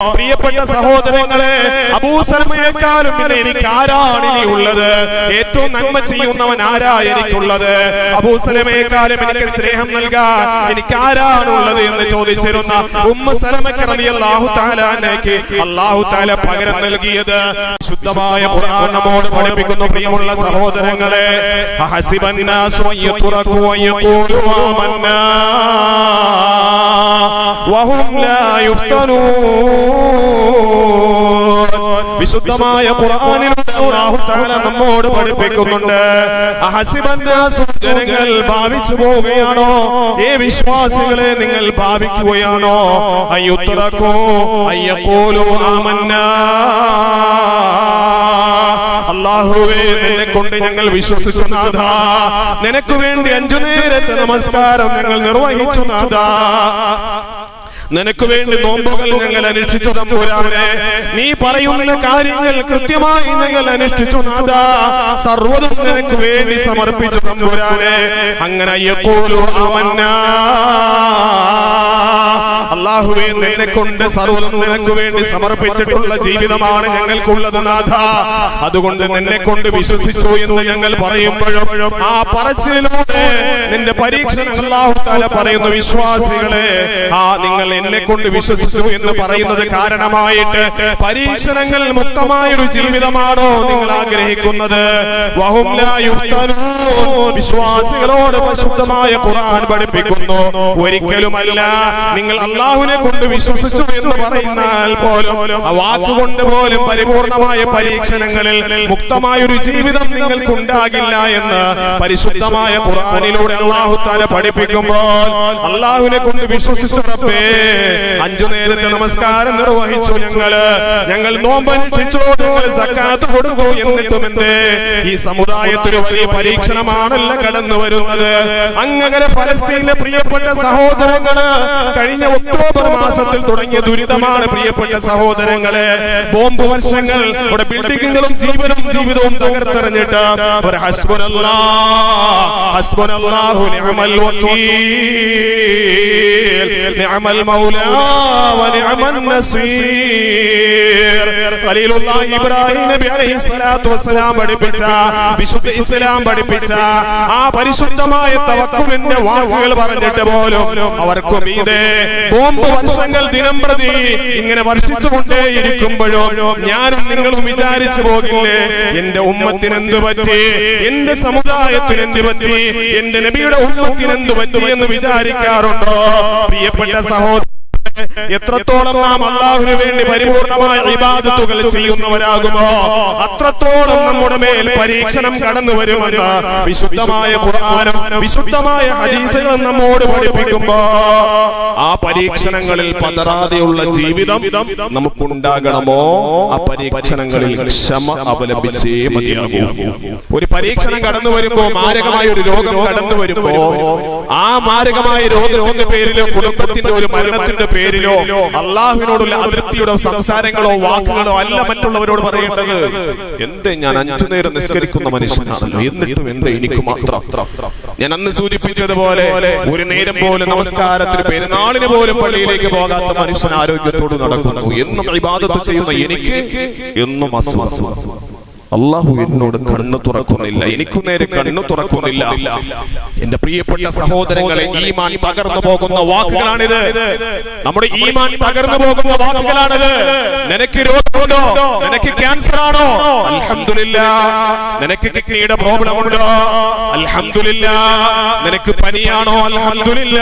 പ്രിയപ്പെട്ട സഹോദരങ്ങളെ അബൂസലമയെക്കാളും പിന്നെ എനിക്ക് ആരാണ് ഇനി ഉള്ളത്. ഏറ്റവും നന്മ ചെയ്യുന്നവൻ ആരാ എനിക്കുള്ളത്? അബൂസലമയെക്കാളും എനിക്ക് സ്നേഹം നൽകാൻ എനിക്ക് ആരാണ് ഉള്ളത് എന്ന് ചോദിച്ചിരുന്ന ഉമ്മ സലമക്ക് അല്ലാഹു തആല പകരം നൽകിയത് ശുദ്ധമായ ഖുർആൻ നമ്മോട് പഠിപ്പിക്കുന്നു പ്രിയമുള്ള സഹോദരങ്ങളെ. അഹസിബന്നാസു അയ്യതുറകു അയ്യഖൂലു ആമന്നാ വിശുദ്ധമായ ഖുർആനിലൂടെ അല്ലാഹു തആല നമ്മോട് പഠിപ്പിക്കുന്നുണ്ട്. അഹസിബന്നാസു ജനങ്ങൾ ഭാവിച്ചു പോവുകയാണോ? ഏ വിശ്വാസികളെ നിങ്ങൾ ഭാവിക്കുകയാണോ? അയ്യുത്തറക്കോ അയ്യഖൂലു ആമന്നാ. അള്ളാഹുവേ നിന്നെ കൊണ്ട് ഞങ്ങൾ വിശ്വസിച്ചു നാഥ. നിനക്ക് വേണ്ടി അഞ്ചു നേരത്തെ നമസ്കാരം ഞങ്ങൾ നിർവഹിച്ചു നാഥ. നിനക്ക് വേണ്ടി നോമ്പുകൾ ഞങ്ങൾ അനുഷ്ഠിച്ചു തമ്പുരാനെ നീ പറയുന്ന കാര്യങ്ങൾ കൃത്യമായി ഞങ്ങൾ അനുഷ്ഠിച്ചു സർവതും നിനക്ക് വേണ്ടി സമർപ്പിച്ചു തമ്പുരാനെ അങ്ങനെ യഖൂലു ആമന്നാ. അള്ളാഹുവെ നിന്നെ കൊണ്ട് സർവം നിനക്ക് വേണ്ടി സമർപ്പിച്ചിട്ടുള്ള ജീവിതമാണ് ഞങ്ങൾക്കുള്ളത് നാഥ. അതുകൊണ്ട് നിന്നെ കൊണ്ട് വിശ്വസിച്ചു എന്ന് ഞങ്ങൾ പറയുമ്പോഴും ആ പറച്ചിലൂടെ നിന്റെ പരീക്ഷണം അള്ളാഹു താല പറയുന്ന വിശ്വാസികളെ ആ നിങ്ങൾ എന്നെ കൊണ്ട് വിശ്വസിച്ചു എന്ന് പറയുന്നത് കാരണമായിട്ട് പരീക്ഷണങ്ങൾ മുക്തമായ ഒരു ജീവിതമാണോ നിങ്ങൾ ആഗ്രഹിക്കുന്നത്. വിശ്വാസികളോട് പരിശുദ്ധമായ ഖുർആൻ പഠിപ്പിക്കുന്നു. ഒരിക്കലുമല്ല നിങ്ങൾ അള്ളാഹുവിനെ കൊണ്ട് വിശ്വസിച്ചു എന്ന് പറയുന്നാൽ പോലും വാക്കുകൊണ്ട് പോലും പരിപൂർണമായ പരീക്ഷണങ്ങളിൽ മുക്തമായ ഒരു ജീവിതം നിങ്ങൾക്ക് ഉണ്ടാകില്ല എന്ന് പരിശുദ്ധമായ ഖുർആനിലൂടെ അള്ളാഹു താല പഠിപ്പിക്കുമ്പോൾ അള്ളാഹുവിനെ കൊണ്ട് വിശ്വസിച്ചു റബ്ബേ അഞ്ചു നേരത്തെ നമസ്കാരം നിർവഹിച്ചു ഞങ്ങൾ. ഞങ്ങൾ നോമ്പനുഷ്ഠിച്ചു ഞങ്ങൾ സക്കാത്ത് കൊടുക്കൂ എന്നിട്ടും എന്തേ ഈ സമുദായത്തിന് വലിയ പരീക്ഷണമാണല്ല കടന്നു വരുന്നത് അങ്ങനെ ഫലസ്തീനിലെ പ്രിയപ്പെട്ട സഹോദരങ്ങൾ കഴിഞ്ഞ ഒക്ടോബർ മാസത്തിൽ തുടങ്ങിയ ദുരിതമാണ് പ്രിയപ്പെട്ട സഹോദരങ്ങളെ. ബോംബ് വർഷങ്ങൾ ഇവിടെ ബിൽഡിങ്ങുകളും ജീവനും ജീവിതവും തകർത്തെറിഞ്ഞിട്ട് ഒരു ഇബ്രാഹിം നബി അലൈഹി സ്വലാത്തു പഠിപ്പിച്ച വിശുദ്ധ ഇസ്ലാം പഠിപ്പിച്ച ആ പരിശുദ്ധമായ തവക്കുലിന്റെ വാക്കുകൾ പറഞ്ഞിട്ട് പോലും അവർക്കും ഇതേ ബോംബ് വർഷങ്ങൾ ദിനം പ്രതി ഇങ്ങനെ വർഷിച്ചുകൊണ്ടേ ഇരിക്കുമ്പോഴും ഞാനും നിങ്ങളും വിചാരിച്ചു പോകില്ലേ എന്റെ ഉമ്മത്തിന് എന്ത് പറ്റി? എന്റെ സമുദായത്തിന് എന്ത് പറ്റി? എന്റെ നബിയുടെ ഉമ്മത്തിന് എന്ത് പറ്റി എന്ന് വിചാരിക്കാറുണ്ടോ? പ്രിയപ്പെട്ട സഹോദരൻ എത്രത്തോളം നാം അള്ളാഹുവിന് വേണ്ടി പരിപൂർണമായ വിവാദത്തുകൾ ചെയ്യുന്നവരാകുമോ അത്രത്തോളം നമ്മുടെ മേൽ പരീക്ഷണം കടന്നു വരുമെന്ന് വിശുദ്ധമായ ഖുർആനും വിശുദ്ധമായ ഹദീസുകളും നമ്മോട് പഠിപ്പിക്കുമ്പോ ആ പരീക്ഷണങ്ങളിൽ പതരാതെയുള്ള ജീവിതം നമുക്കുണ്ടാകണമോ? ആ പരീക്ഷണങ്ങളിൽ ക്ഷമ അവലംബിച്ചേ മതിയാകൂ. ഒരു പരീക്ഷണം കടന്നു വരുമ്പോ മാരകമായ ഒരു രോഗം കടന്നു വരുമ്പോ ആ മാരകമായ രോഗത്തിന്റെ പേരിലോ കുടുംബത്തിന്റെ ഒരു മരണത്തിന്റെ പേരിലോ അള്ളാഹുവിനോടുള്ള അതിർത്തിയുടെ സംസാരങ്ങളോ വാക്കുകളോ അല്ല മറ്റുള്ളവരോട് പറയേണ്ടത്. എന്തേ ഞാൻ അഞ്ചു നേരം നിസ്കരിക്കുന്ന മനുഷ്യനാണല്ലോ. എന്നിട്ടും എന്തേ എനിക്ക് മാത്രം ഞാൻ അന്ന് സൂചിപ്പിച്ചതുപോലെ ഒരു നേരം പോലെ നമസ്കാരത്തിന് പെരുന്നാളിന് പോലും പള്ളിയിലേക്ക് പോകാത്ത മനുഷ്യൻ ആരോഗ്യത്തോട് നടക്കുന്നു. എന്നും ഇബാദത്ത് ചെയ്യുന്ന എനിക്ക് എന്നും അസ്വാസം അള്ളാഹു എന്നോട് കണ്ണു തുറക്കുന്നില്ല. എനിക്കു നേരെ കണ്ണു തുറക്കുന്നില്ല. എന്റെ പ്രിയപ്പെട്ട സഹോദരങ്ങളെ ഈമാൻ തകർന്നു പോകുന്ന വാക്കുകളാണിത്. നമ്മുടെ ഈമാൻ തകർന്നു പോകുന്ന വാക്കുകളാണിത്. നിനക്ക് രോഗമുണ്ടോ? നിനക്ക് ക്യാൻസർ ആണോ അൽഹംദുലില്ല. നിനക്ക് കിഡ്നിയുടെ പ്രോബ്ലം ഉണ്ടോ അൽഹംദുലില്ല. നിനക്ക് പനിയാണോ? അൽഹംദുലില്ല.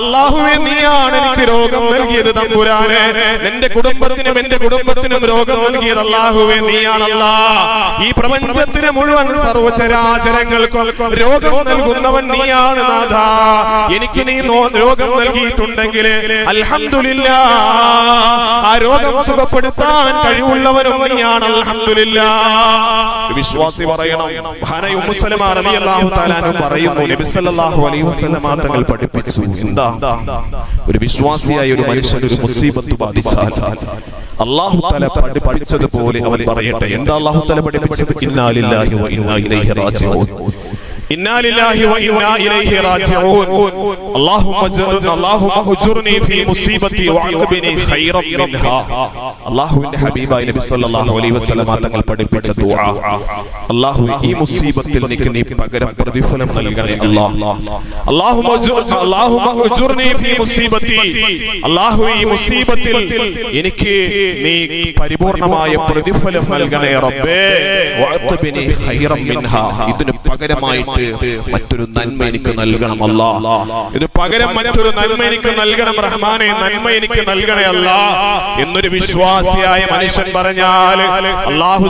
അള്ളാഹുവെ നീയാണ് എനിക്ക് രോഗം നൽകിയത് തമ്പുരാനെ. നിന്റെ കുടുംബത്തിനും എന്റെ കുടുംബത്തിനും രോഗം നൽകിയത് അള്ളാഹുവെ നീയാണല്ല ഈ പ്രപഞ്ചത്തിന് മുഴുവൻ സർവചരാചരങ്ങൾക്കും രോഗം നൽകുന്നവൻ നീയാണ് നാഥ. എനിക്ക് നീ രോഗം നൽകിയിട്ടുണ്ടെങ്കിൽ അൽഹംദുലില്ല. ആ രോഗം സുഖപ്പെടുത്താൻ കഴിവുള്ളവനും നീയാണ് അൽഹംദുലില്ല. വിശ്വാസി പറയണം. പറയുന്നു നബി സല്ലല്ലാഹു അലൈഹി വസല്ലമ തങ്ങൾ പഠിപ്പിച്ചു. എന്താ? ഒരു വിശ്വാസിയായ ഒരു മനുഷ്യൻ ഒരു മുസീബത്ത് ബാധിച്ചാൽ അള്ളാഹു തല പഠിപ്പിച്ചതുപോലെ അവൻ പറയട്ടെ. എന്താ അള്ളാഹു തല പഠിപ്പിച്ചത്? ഇന്നാലില്ലാഹി വ ഇന്നാ ഇലൈഹി റാജിഊൻ. إنا لله وإنا إليه راجعون اللهم اجرني اللهم اجرني في مصيبتي واعقبني خيرا منها അള്ളാഹുവിന്റെ ഹബീബായ നബി സല്ലല്ലാഹു അലൈഹി വസല്ലമ തങ്ങൾ പഠിപ്പിച്ച ദുആ അള്ളാഹു ഈ മുസീബത്തിൽ എനിക്ക് നീ പകരം പ്രതിഫലം നൽകണേ അല്ലാഹ് അല്ലാഹുമ്മ ഉജ്ർ- അല്ലാഹുമ്മ ഉജ്ർനി ഫീ മുസീബത്തി അല്ലാഹു ഈ മുസീബത്തിൽ എനിക്ക് നീ പരിപൂർണമായ പ്രതിഫലം നൽകണേ റബ്ബേ വഅത്ബിനി ഖൈറം മിൻഹാ ഇതിന് പകരമായിട്ട് മറ്റൊരു നന്മ എനിക്ക് നൽകണം അല്ല. ഇത് പകരം മറ്റൊരു നന്മ എനിക്ക് നൽകണം റഹ്മാനെ. നന്മ എനിക്ക് നൽകണേ അല്ല. എന്നൊരു വിശ്വാസിയായ മനുഷ്യൻ പറഞ്ഞാൽ അള്ളാഹു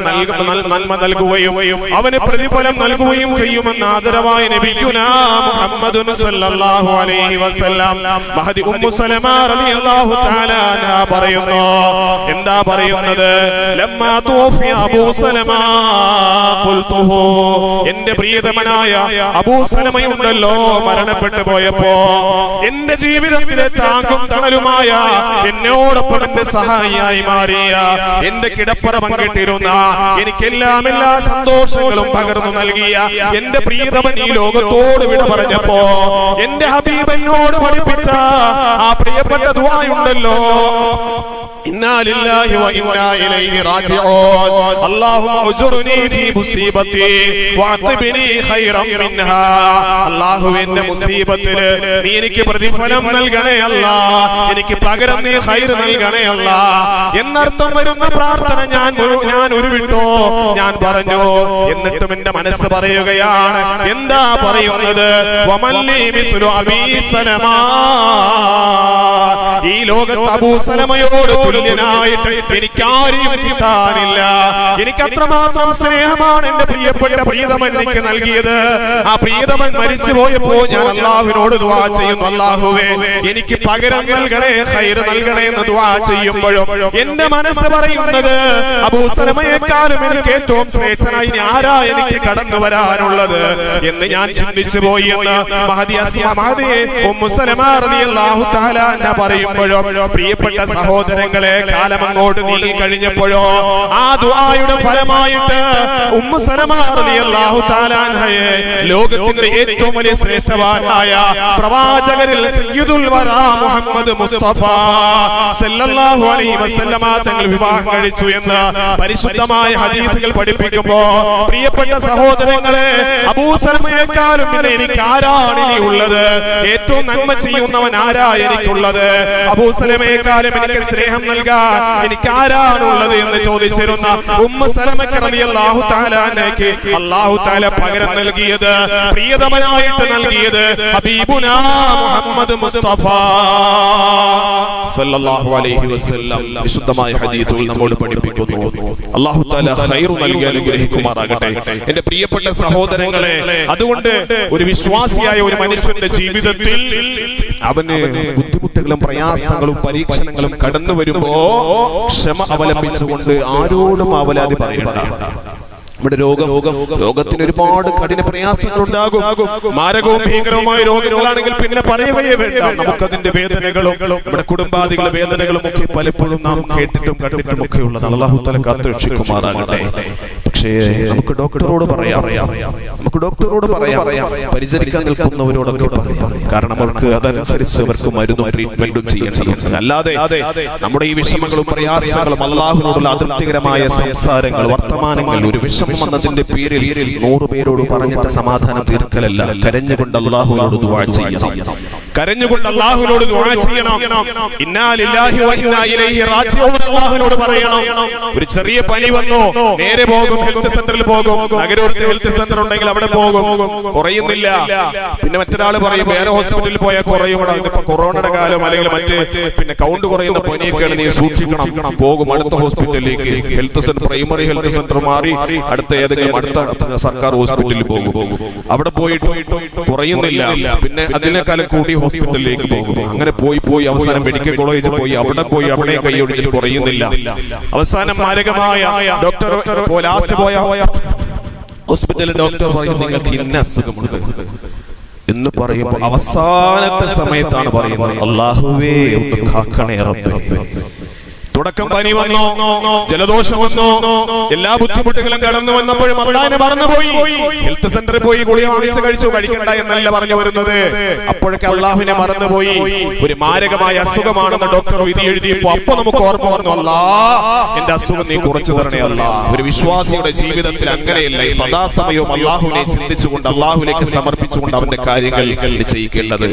നൽകുന്ന നൽ- നന്മ നൽകുകയും അവന് പ്രതിഫലം നൽകുകയും ചെയ്യുമെന്ന് ആദരവായ നബിയുനാ മുഹമ്മദുൻ സല്ലല്ലാഹു അലൈഹി വസല്ലം മഹദി ഉമ്മു സലമ റളിയല്ലാഹു തആല പറയുന്നു. എന്താ പറയുന്നത്? ലമ്മാ തൂഫി അബൂ സലമ ഖുൽതുഹു. എന്റെ പ്രിയതമനായ അബൂ സലമയുണ്ടല്ലോ മരണപ്പെട്ടു പോയപ്പോ. എന്റെ ജീവിതത്തിലെ താങ്കും തണലുമായ എന്നോടൊപ്പം എന്റെ സഹായിയായി മാറിയ എന്റെ കിടപ്പറ പങ്കിട്ടിരുന്ന എനിക്കെല്ലാം എല്ലാ സന്തോഷങ്ങളും പകർന്നു നൽകിയ എന്റെ പ്രിയതമൻ ഈ ലോകത്തോട് വിട പറഞ്ഞപ്പോ എന്റെ ഹബീബ് എന്നോട് പഠിപ്പിച്ച ആ പ്രിയപ്പെട്ട ദുആയുണ്ടല്ലോ അള്ളാഹുവിന്റെ മുസീബത്തിൽ നീ എനിക്ക് പ്രതിഫലം നൽകണേ അല്ല. എനിക്ക് പകരം നീ ഹൈർ നൽകണേ അല്ല. എന്നർത്ഥം വരുന്ന പ്രാർത്ഥന ഞാൻ ഞാൻ ഉരുവിട്ടോ? ഞാൻ പറഞ്ഞു. എന്നിട്ടും എന്റെ മനസ്സ് പറയുകയാണ്. എന്താ പറയുന്നത്? ഈ ലോകത്ത് അബൂസലമയോട് തുല്യനായിട്ട് എനിക്കാരെയും കിട്ടാനില്ല. എനിക്ക് അത്രമാത്രം സ്നേഹമാണ് എന്റെ പ്രിയപ്പെട്ട പ്രീതമൻ എനിക്ക് നൽകിയത്. ആ പ്രീതമൻ മരിച്ചു പോയപ്പോ ഞാൻ അള്ളാഹുവിനോട് ദുവാ ചെയ്യുന്നു അള്ളാഹുവേ എനിക്ക് പകരം നൽകണേ ഹൈർ നൽകണേ എന്ന് ദുവാ ചെയ്യുമ്പോഴും എന്റെ മനസ്സ് പറയുന്നത് അബൂസലമയെക്കാളും എനിക്ക് ഏറ്റവും ശ്രേഷ്ഠനായി ആരാ എനിക്ക് കടന്നു വരാനുള്ളത്. എന്ന് ഞാൻ ചിന്തിച്ചു പോയി എന്ന് മഹദി അസ്മ മഹദി പറയുമ്പോഴോ പ്രിയപ്പെട്ട സഹോദരങ്ങളെ കാലം അങ്ങോട്ട് നീങ്ങി കഴിഞ്ഞപ്പോഴോ ആ ദുആയുടെ ഫലമായിട്ട് ഉമ്മു സലമ റളിയല്ലാഹു തആല അൻഹയെ ലോകത്തിന്റെ ഏറ്റവും വലിയ ശ്രേഷ്ഠവാനായ പ്രവാചകരിൽ സയ്യിദുൽ വറാ മുഹമ്മദ് മുസ്തഫ സല്ലല്ലാഹു അലൈഹി വസല്ലമ തങ്ങൾ വിവാഹം കഴിച്ചു എന്ന് പരിശുദ്ധമായ ഹദീസുകൾ പഠിപ്പിക്കുമ്പോ പ്രിയപ്പെട്ട സഹോദരങ്ങളെ അബൂസലമയെക്കാളും പിന്നെ എനിക്ക് ആരാണ് ഇനി ഉള്ളത് ഏറ്റവും നന്മ ചെയ്യുന്നവൻ ആരാ എനിക്കുള്ളത്? അബൂസലമയെക്കാളും എനിക്ക് സ്നേഹം നൽകാൻ എനിക്ക് ആരാണ് ഉള്ളത് എന്ന് ചോദിച്ചിരുന്ന ഉമ്മ സലമക്ക് റളിയല്ലാഹു തആല അൻഹയ്ക്ക് അല്ലാഹു തആല പകരം നൽകിയത് പ്രിയതമനായിട്ട് നൽകിയത് ഹബീബുനാ മുഹമ്മദ് മുസ്തഫ. സല്ലല്ലാഹു അലൈഹി വസല്ലം. വിശുദ്ധമായ ഹദീസുകൾ നമ്മോട് പഠിപ്പിക്കുന്നു. അല്ലാഹു തആല ഖൈർ നൽകി അനുഗ്രഹിക്കുമാറാകട്ടെ. എന്റെ പ്രിയപ്പെട്ട സഹോദരങ്ങളെ അതുകൊണ്ട് ഒരു വിശ്വാസിയായ ഒരു മനുഷ്യന്റെ ജീവിതത്തിൽ അവന് ബുദ്ധിമുട്ടുകളും പ്രയാസങ്ങളും പരീക്ഷണങ്ങളും കടന്നു വരുമ്പോ ക്ഷമ അവലംബിച്ചുകൊണ്ട് ആരോടും അവലാതി പറയണ്ട നമ്മുടെ രോഗം രോഗത്തിന് ഒരുപാട് കഠിന പ്രയാസങ്ങൾ ഉണ്ടാകും. മാരകവും ഭീകരവുമായ രോഗങ്ങളാണെങ്കിൽ പിന്നെ പറയുകയേ വേണ്ട. നമുക്കതിന്റെ വേദനകളും നമ്മുടെ കുടുംബാദികളുടെ വേദനകളും ഒക്കെ പലപ്പോഴും നാം കേട്ടിട്ടും കണ്ടിട്ടും ഒക്കെ ഉള്ളതാണ്. അള്ളാഹു തല കാത്തുരക്ഷിക്കുമാറാകട്ടെ. പക്ഷേ നമുക്ക് ഡോക്ടറോട് പറയാം. നമുക്ക് ഡോക്ടറോട് പറയാം. പരിചരിക്കാൻ നിൽക്കുന്നവരോടൊക്കെ പറയാം. കാരണം അവർക്ക് അതനുസരിച്ച് അവർക്ക് മരുന്നും ട്രീറ്റ്മെന്റും ചെയ്യേണ്ടതുണ്ട് അല്ലാതെ നമ്മുടെ ഈ വിഷമങ്ങളും പ്രയാസങ്ങളും അള്ളാഹുനോടുള്ള അതൃപ്തികരമായ സംസാരങ്ങൾ വർത്തമാനങ്ങൾ ഒരു വിഷമം വന്നതിന്റെ പേരിൽ നൂറ് പേരോട് പറഞ്ഞിട്ട് സമാധാനം തീർക്കലല്ല. കരഞ്ഞുകൊണ്ട് അള്ളാഹുനോട് ദുആ ചെയ്യണം. കരഞ്ഞുകൊണ്ട് അള്ളാഹുവിനോട് ദുആ ചെയ്യണം. ഇന്നാ ലില്ലാഹി വ ഇന്നാ ഇലൈഹി റാജിഊൻ അള്ളാഹുവിനോട് പറയണം. ഒരു ചെറിയ പനി വന്നു. നേരെ പോകും ഹെൽത്ത് സെന്ററിൽ പോകും. നഗരത്തിൽ ഹെൽത്ത് സെന്റർ ഉണ്ടെങ്കിൽ അവിടെ പോകും. കുറയുന്നില്ല. പിന്നെ മറ്റൊരാൾ പറയും വേറെ ഹോസ്പിറ്റലിൽ പോയാൽ കുറയും. ഇതിപ്പോ കൊറോണയുടെ കാലം അല്ലെങ്കിൽ മറ്റ് പിന്നെ കൗണ്ട് കുറയുന്ന പനിയൊക്കെയാണ് നീ സൂക്ഷിക്കണം. പോകും അടുത്ത ഹോസ്പിറ്റലിലേക്ക് health centre primary health centre മാറി അടുത്ത ഏതെങ്കിലും അടുത്ത സർക്കാർ ഹോസ്പിറ്റലിൽ പോകും. അവിടെ പോയിട്ട് കുറയുന്നില്ല. പിന്നെ അതിനേക്കാളും കൂടി ഹോസ്പിറ്റലിലേക്ക് പോകും അങ്ങനെ പോയി പോയി അവസാനം മെഡിക്കൽ കോളേജിൽ പോയി. അവിടെ പോയി അവിടെ കൈ ഒഴിഞ്ഞിട്ട് കുറയുന്നില്ല അവസാനം മാരകമായ ഡോക്ടർ ലാസ്റ്റ് പോയ ഹോസ്പിറ്റലിൽ ഡോക്ടർ പറയും നിങ്ങൾക്ക് ഇന്ന അസുഖമുണ്ട്. എന്ന് പറയുമ്പോൾ അവസാനത്തെ സമയത്താണ് പറയുന്നത്. അള്ളാഹുവേ ഒന്ന് കാക്കണേ റബ്ബേ. തുടക്കം പനി വന്നു ജലദോഷം വന്നു എല്ലാ ബുദ്ധിമുട്ടുകളും കടന്നു വന്നപ്പോഴും അള്ളാഹിനെ മറന്നുപോയി. ഹെൽത്ത് സെന്ററിൽ പോയി ഗുളിക വാങ്ങിച്ച് കഴിച്ചു കഴിക്കണ്ട എന്നല്ല പറഞ്ഞു വരുന്നത്. അപ്പോഴൊക്കെ അള്ളാഹുവിനെ മറന്നുപോയി. ഒരു മാരകമായ അസുഖമാണെന്ന് ഡോക്ടർ വിധി എഴുതിയപ്പോ അപ്പൊ നമുക്ക് ഓർമ്മ വന്നു അല്ലാ എന്റെ അസുഖം നീ കുറച്ചു തരണേ അല്ല. ഒരു വിശ്വാസിയുടെ ജീവിതത്തിൽ അങ്ങനെയല്ല സദാസമയവും അള്ളാഹുവിനെ ചിന്തിച്ചുകൊണ്ട് അള്ളാഹുലേക്ക് സമർപ്പിച്ചുകൊണ്ട് അവന്റെ കാര്യങ്ങൾ ചെയ്യിക്കേണ്ടത്